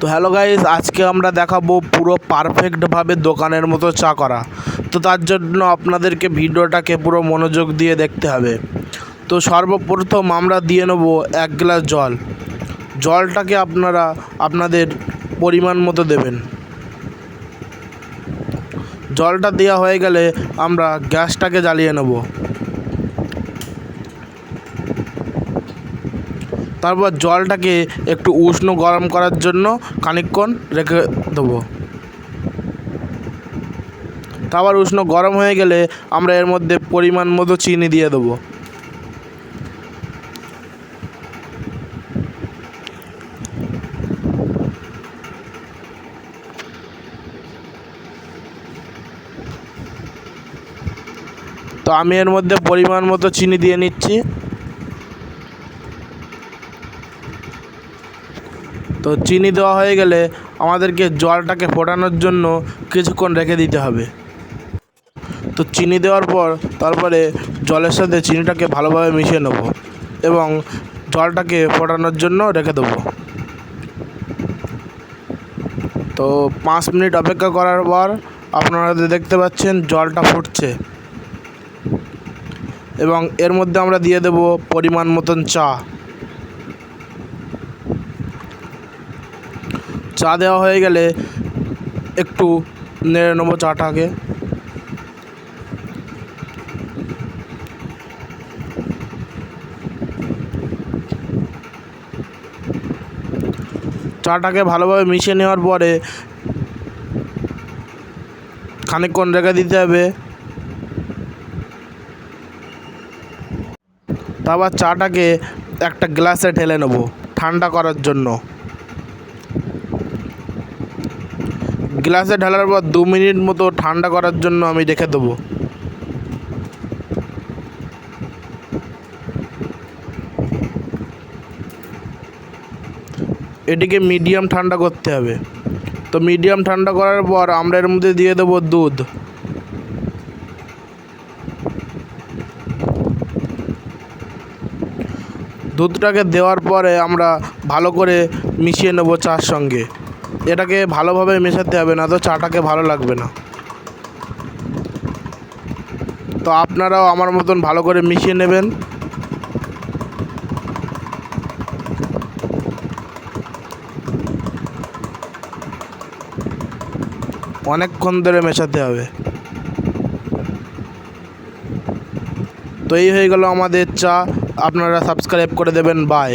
তো hello guys আজকে আমরা দেখাবো পুরো পারফেক্টভাবে দোকানের মতো চা করা। তো তার জন্য আপনাদেরকে ভিডিওটাকে পুরো মনোযোগ দিয়ে দেখতে হবে। তো সর্বপ্রথম আমরা দিয়ে নেব এক গ্লাস জল। জলটাকে আপনারা আপনাদের পরিমাণ মতো দেবেন। জলটা দেওয়া হয়ে গেলে আমরা গ্যাসটাকে জ্বালিয়ে নেব। তারপর জলটাকে একটু উষ্ণ গরম করার জন্য খানিকক্ষণ রেখে দেবো। তারপর উষ্ণ গরম হয়ে গেলে আমরা এর মধ্যে পরিমাণ মতো চিনি দিয়ে দেবো। তো আমি এর মধ্যে পরিমাণ মতো চিনি দিয়ে নিচ্ছি। তো চিনি দেওয়া হয়ে গেলে আমাদেরকে জলটাকে ফোটানোর জন্য কিছুক্ষণ রেখে দিতে হবে। তো চিনি দেওয়ার পর তারপরে জলের সাথে চিনিটাকে ভালোভাবে মিশিয়ে নেব এবং জলটাকে ফোটানোর জন্য রেখে দেবো। তো পাঁচ মিনিট অপেক্ষা করার পর আপনারা দেখতে পাচ্ছেন জলটা ফুটছে এবং এর মধ্যে আমরা দিয়ে দেব পরিমাণ মতন চা। চা দেওয়া হয়ে গেলে একটু নেড়ে নেব চাটাকে। চাটাকে ভালোভাবে মিশিয়ে নেওয়ার পরে খানিকক্ষণ রেখে দিতে হবে। তারপর চাটাকে একটা গ্লাসে ঢেলে নেব ঠান্ডা করার জন্য। গ্লাসে ঢালার পর দু মিনিট মতো ঠান্ডা করার জন্য আমি রেখে দেবো। এটিকে মিডিয়াম ঠান্ডা করতে হবে। তো মিডিয়াম ঠান্ডা করার পর আমরা এর মধ্যে দিয়ে দেবো দুধ। দুধটাকে দেওয়ার পরে আমরা ভালো করে মিশিয়ে নেব চার সঙ্গে। এটাকে ভালোভাবে মেশাতে হবে, না তো চাটাকে ভালো লাগবে না। তো আপনারাও আমার মতন ভালো করে মিশিয়ে নেবেন। অনেকক্ষণ ধরে মেশাতে হবে। তো এই হয়ে গেল আমাদের চা। আপনারা সাবস্ক্রাইব করে দেবেন। বাই।